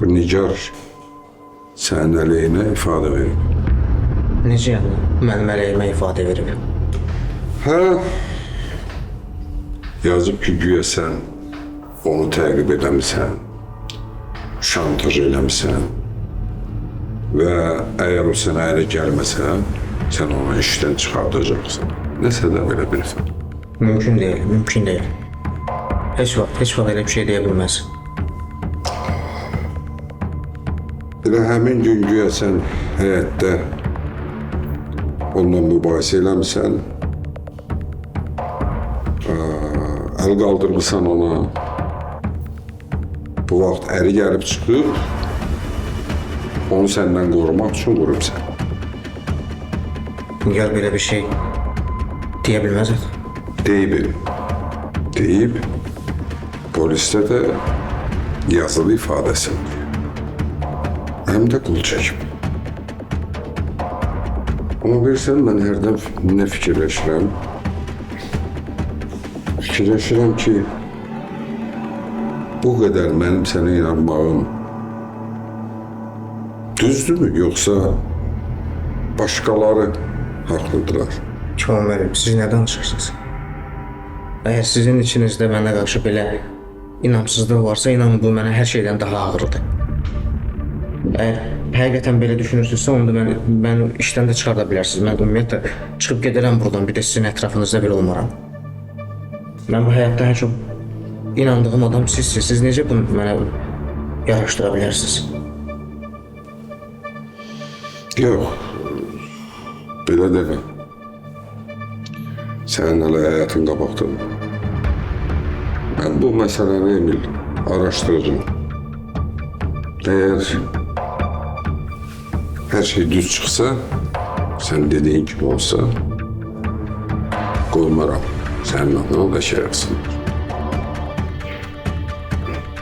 Bu Nigar sənin əleyhinə ifadə verib. Necə yəni? Mənim əleyhimə ifadə verib. Hə? Yazıb ki, güya sən onu təqib eləmisən, şantaj eləmisən və əgər o sənə ələ gəlməsə, sən onu işdən çıxardacaqsan. Nəsə də belə bilirsən. Mümkün deyil, mümkün deyil. Heç vaxt, heç vaxt elə bir şey deyə bilməz. Elə həmin gün güya sən həyətdə onunla mübahisə eləmisən, əl qaldırmısan ona, bu vaxt əri gəlib çıxıb, onu səndən qorumaq üçün vurubsan. Nigar belə bir şey deyə bilməz axı. Deyib, deyib, polisdə də yazılı ifadəsində. Həm də qul çəkib. Amma bilirsən, mən hərdən nə fikirləşirəm? Fikirləşirəm ki, bu qədər mənim sənə inanmağım düzdürmü, yoxsa başqaları haqlıdırlar? Kamil müəllim, siz nə danışırsınız? Əgər sizin içinizdə mənə qarşı belə inamsızlıq varsa, inanın bu mənə hər şeydən daha ağırdır. Əgər həqiqətən belə düşünürsünüzsə, onda mən, mən işdən də çıxarda bilərsiniz. Mən ümumiyyətlə çıxıb gedərəm buradan, bir də sizin ətrafınızda belə olmaram. Mən bu həyatda ən çox inandığım adam sizsiniz. Siz necə bunu mənə yaraşdıra bilərsiniz? Yox. Belə demə. Sənin hələ həyatın qabaqdadır. Mən bu məsələni Emil araşdıracağım. Əgər hər şey düz çıxsa, sən dediyin kimi olsa. Sənin adına da şey yazsınlar.